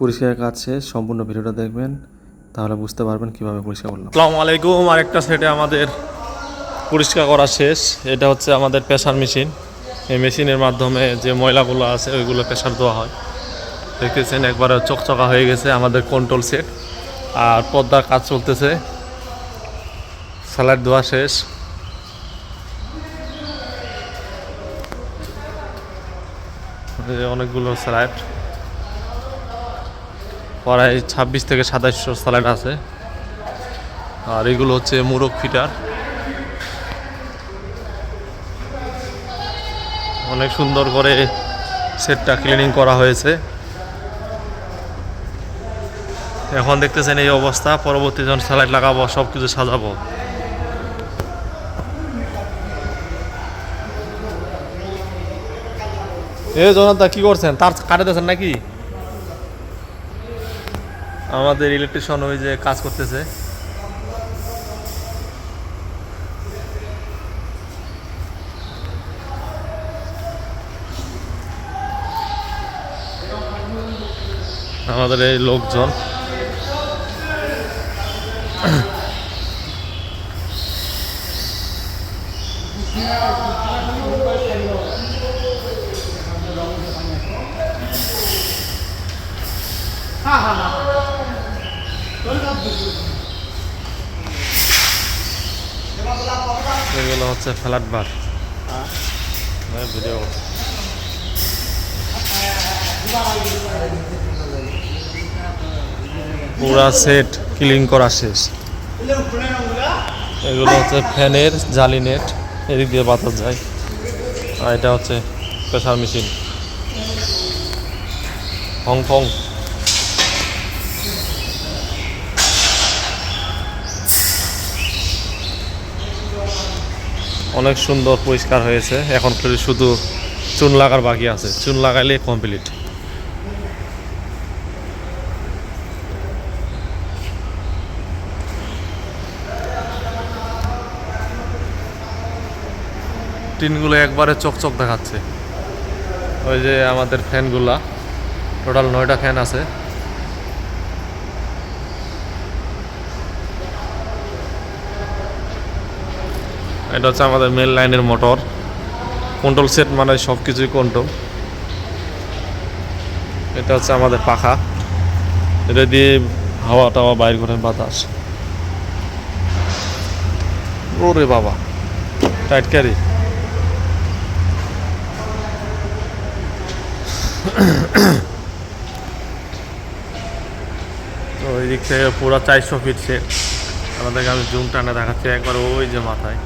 পরিষ্কার কাজ শেষ, সম্পূর্ণ ভিডিওটা দেখবেন, তাহলে বুঝতে পারবেন কীভাবে পরিষ্কার করলাম। আসসালামু আলাইকুম আরেকটা সেটে আমাদের পরিষ্কার করা শেষ। এটা হচ্ছে আমাদের প্রেশার মেশিন। এই মেশিনের মাধ্যমে যে ময়লাগুলো আছে, ওইগুলো প্রেশার দেওয়া হয়। দেখতেছেন, একবারে চকচকা হয়ে গেছে আমাদের কন্ট্রোল সেট আর পর্দার কাজ চলতেছে। স্যালাড দেওয়া শেষ। অনেকগুলো স্যালাড। প্রায় ছাব্বিশ থেকে সাতাশশো স্যালাড আছে। আর এগুলো হচ্ছে মুরগ ফিটার। অনেক সুন্দর করে সেটটা ক্লিনিং করা হয়েছে। এখন দেখতেছেন এই অবস্থা, পরবর্তী যখন স্যালাড লাগাবো সব কিছু সাজাবো। এ জনতা কি করছেন? তার কাটাতেছেন নাকি? আমাদের ইলেকট্রিশিয়ান ওই যে কাজ করতেছে। আমাদের এই লোকজন। এগুলো হচ্ছে ফ্ল্যাট বার। ভিডিও পুরা সেট ক্লিন করা শেষ। এগুলো হচ্ছে ফ্যানের জালি নেট এদিক দিয়ে বাতাস যায়। আর এটা হচ্ছে প্রেশার মেশিন হংকং। অনেক সুন্দর পরিষ্কার হয়েছে। এখন খালি শুধু চুন লাগার বাকি আছে। চুন লাগাইলে কমপ্লিট টিনগুলো একবারে চকচক দেখাচ্ছে। ওই যে আমাদের ফ্যানগুলা। টোটাল নয়টা ফ্যান আছে। এটা হচ্ছে আমাদের মেন লাইনের মোটর কন্ট্রোল সেট মানে সব কিছুই কন্ট্রোল এটা হচ্ছে আমাদের পাখা। এটা দিয়ে হাওয়া টাওয়া বাইর করে বাতাস। ওরে বাবা টাইট ক্যারি ওই দিক থেকে পুরো চারশো ফিট সেট আমাদেরকে আমি জুম টানে দেখাচ্ছি, একবার ওই যে মাথায়।